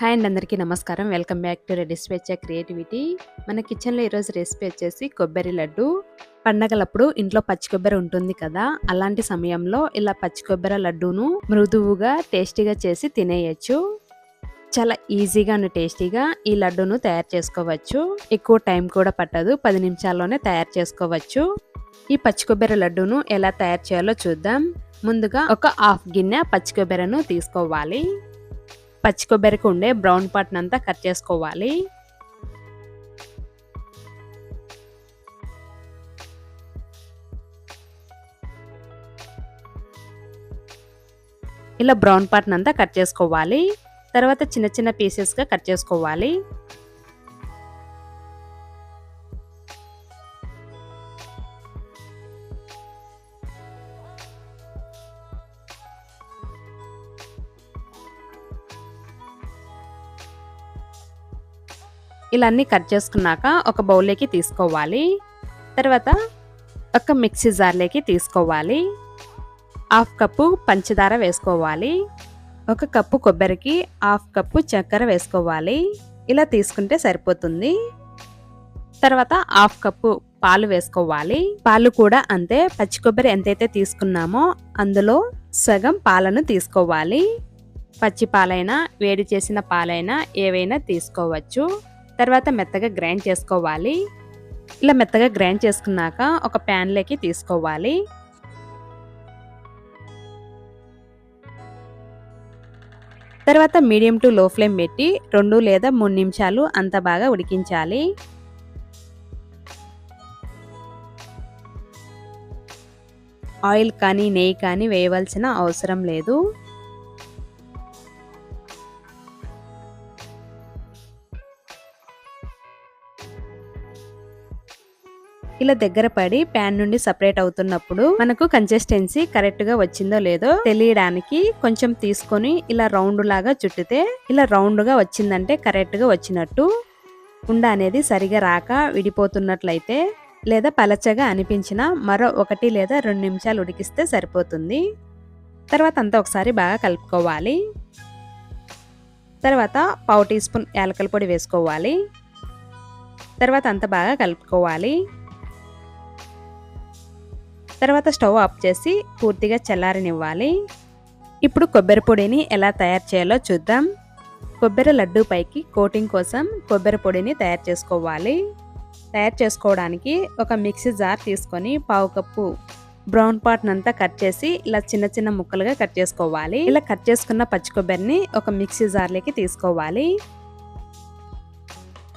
Hi and అందరికీ నమస్కారం. Welcome back to ready Swechha creativity. మన కిచెన్లో ఈరోజు రెసిపీ వచ్చేసి కొబ్బరి లడ్డు. పండగలప్పుడు ఇంట్లో పచ్చి కొబ్బరి ఉంటుంది కదా అలాంటి సమయంలో ఇలా పచ్చి కొబ్బరి లడ్డూను మృదువుగా టేస్టీగా చేసి తినేయచ్చు. చాలా ఈజీగా అండ్ టేస్టీగా ఈ లడ్డూను తయారు చేసుకోవచ్చు. ఎక్కువ టైం కూడా పట్టదు పది నిమిషాల్లోనే తయారు చేసుకోవచ్చు. ఈ పచ్చి కొబ్బరి లడ్డూను ఎలా తయారు చేయాలో చూద్దాం. ముందుగా ఒక హాఫ్ గిన్నె పచ్చి కొబ్బరిను తీసుకోవాలి. పచ్చి కొబ్బరికి ఉండే బ్రౌన్ పార్ట్ని అంతా కట్ చేసుకోవాలి. ఇలా బ్రౌన్ పార్ట్ని అంతా కట్ చేసుకోవాలి. తర్వాత చిన్న చిన్న పీసెస్గా కట్ చేసుకోవాలి. ఇలా అన్నీ కట్ చేసుకున్నాక ఒక బౌల్లోకి తీసుకోవాలి. తర్వాత ఒక మిక్సీ జార్లోకి తీసుకోవాలి. హాఫ్ కప్పు పంచదార వేసుకోవాలి. ఒక కప్పు కొబ్బరికి హాఫ్ కప్పు చక్కెర వేసుకోవాలి. ఇలా తీసుకుంటే సరిపోతుంది. తర్వాత హాఫ్ కప్పు పాలు వేసుకోవాలి. పాలు కూడా అంతే పచ్చి కొబ్బరి ఎంతైతే తీసుకున్నామో అందులో సగం పాలను తీసుకోవాలి. పచ్చి పాలైనా వేడి చేసిన పాలైనా ఏవైనా తీసుకోవచ్చు. తర్వాత మెత్తగా గ్రైండ్ చేసుకోవాలి. ఇలా మెత్తగా గ్రైండ్ చేసుకున్నాక ఒక ప్యాన్లోకి తీసుకోవాలి. తర్వాత మీడియం టు లో ఫ్లేమ్ పెట్టి రెండు లేదా మూడు నిమిషాలు అంత బాగా ఉడికించాలి. ఆయిల్ కానీ నెయ్యి కానీ వేయవలసిన అవసరం లేదు. ఇలా దగ్గర పడి ప్యాన్ నుండి సపరేట్ అవుతున్నప్పుడు మనకు కన్సిస్టెన్సీ కరెక్ట్గా వచ్చిందో లేదో తెలియడానికి కొంచెం తీసుకొని ఇలా రౌండ్ లాగా చుట్టితే ఇలా రౌండ్గా వచ్చిందంటే కరెక్ట్గా వచ్చినట్టు ఉండ అనేది సరిగా రాక విడిపోతున్నట్లయితే లేదా పలచగా అనిపించిన మరో ఒకటి లేదా రెండు నిమిషాలు ఉడికిస్తే సరిపోతుంది. తర్వాత అంతా ఒకసారి బాగా కలుపుకోవాలి. తర్వాత పావు టీ స్పూన్ యాలకల పొడి వేసుకోవాలి. తర్వాత అంత బాగా కలుపుకోవాలి. తర్వాత స్టవ్ ఆఫ్ చేసి పూర్తిగా చల్లారనివ్వాలి. ఇప్పుడు కొబ్బరి పొడిని ఎలా తయారు చేయాలో చూద్దాం. కొబ్బరి లడ్డు పైకి కోటింగ్ కోసం కొబ్బరి పొడిని తయారు చేసుకోవాలి. తయారు చేసుకోవడానికి ఒక మిక్సీ జార్ తీసుకొని పావు కప్పు బ్రౌన్ పాట్నంతా కట్ చేసి ఇలా చిన్న చిన్న ముక్కలుగా కట్ చేసుకోవాలి. ఇలా కట్ చేసుకున్న పచ్చి కొబ్బరిని ఒక మిక్సీ జార్లోకి తీసుకోవాలి.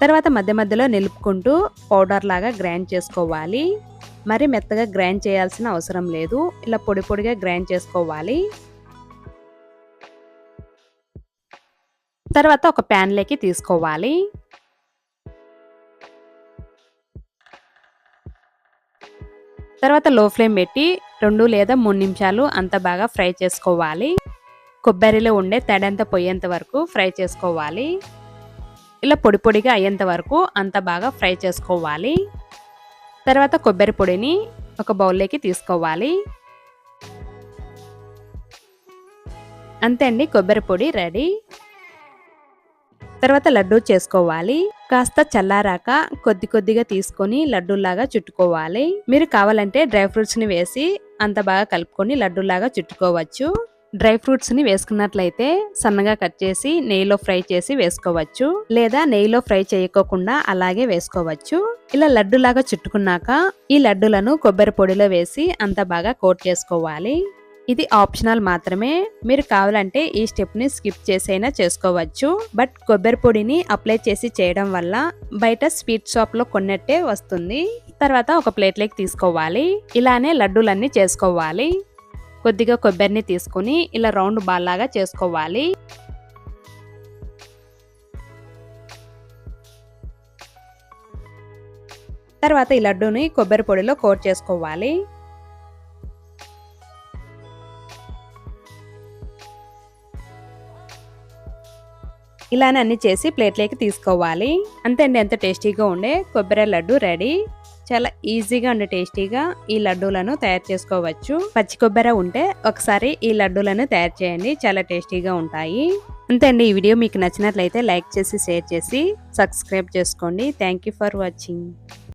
తర్వాత మధ్య మధ్యలో నిలుపుకుంటూ పౌడర్ లాగా గ్రైండ్ చేసుకోవాలి. మరి మెత్తగా గ్రైండ్ చేయాల్సిన అవసరం లేదు. ఇలా పొడి పొడిగా గ్రైండ్ చేసుకోవాలి. తర్వాత ఒక ప్యాన్లోకి తీసుకోవాలి. తర్వాత లో ఫ్లేమ్ పెట్టి రెండు లేదా మూడు నిమిషాలు అంత బాగా ఫ్రై చేసుకోవాలి. కొబ్బరిలో ఉండే తడంత పోయేంత వరకు ఫ్రై చేసుకోవాలి. ఇలా పొడి పొడిగా అయ్యేంత వరకు అంత బాగా ఫ్రై చేసుకోవాలి. తర్వాత కొబ్బరి పొడిని ఒక బౌల్లోకి తీసుకోవాలి. అంతే అండి కొబ్బరి పొడి రెడీ. తర్వాత లడ్డూ చేసుకోవాలి. కాస్త చల్లారాక కొద్ది కొద్దిగా తీసుకొని లడ్డూలాగా చుట్టుకోవాలి. మీరు కావాలంటే డ్రై ఫ్రూట్స్ని వేసి అంత బాగా కలుపుకొని లడ్డూలాగా చుట్టుకోవచ్చు. డ్రై ఫ్రూట్స్ని వేసుకున్నట్లయితే సన్నగా కట్ చేసి నెయ్యిలో ఫ్రై చేసి వేసుకోవచ్చు. లేదా నెయ్యిలో ఫ్రై చేయకోకుండా అలాగే వేసుకోవచ్చు. ఇలా లడ్డులాగా చుట్టుకున్నాక ఈ లడ్డులను కొబ్బరి పొడిలో వేసి అంత బాగా కోట్ చేసుకోవాలి. ఇది ఆప్షనల్ మాత్రమే. మీరు కావాలంటే ఈ స్టెప్ని స్కిప్ చేసైనా చేసుకోవచ్చు. బట్ కొబ్బరి పొడిని అప్లై చేసి చేయడం వల్ల బయట స్వీట్ షాప్లో కొన్నట్టే వస్తుంది. తర్వాత ఒక ప్లేట్లోకి తీసుకోవాలి. ఇలానే లడ్డూలన్నీ చేసుకోవాలి. కొద్దిగా కొబ్బరిని తీసుకొని ఇలా రౌండ్ బాల్ లాగా చేసుకోవాలి. తర్వాత ఈ లడ్డూని కొబ్బరి పొడిలో కోట్ చేసుకోవాలి. ఇలానే అన్ని చేసి ప్లేట్లోకి తీసుకోవాలి. అంతే అండి ఎంత టేస్టీగా ఉండే కొబ్బరి లడ్డు రెడీ. చాలా ఈజీగా అండ్ టేస్టీగా ఈ లడ్డూలను తయారు చేసుకోవచ్చు. పచ్చి కొబ్బరి ఉంటే ఒకసారి ఈ లడ్డూలను తయారు చేయండి చాలా టేస్టీగా ఉంటాయి. అంతే అండి ఈ వీడియో మీకు నచ్చినట్లయితే లైక్ చేసి షేర్ చేసి సబ్స్క్రైబ్ చేసుకోండి. Thank you for watching.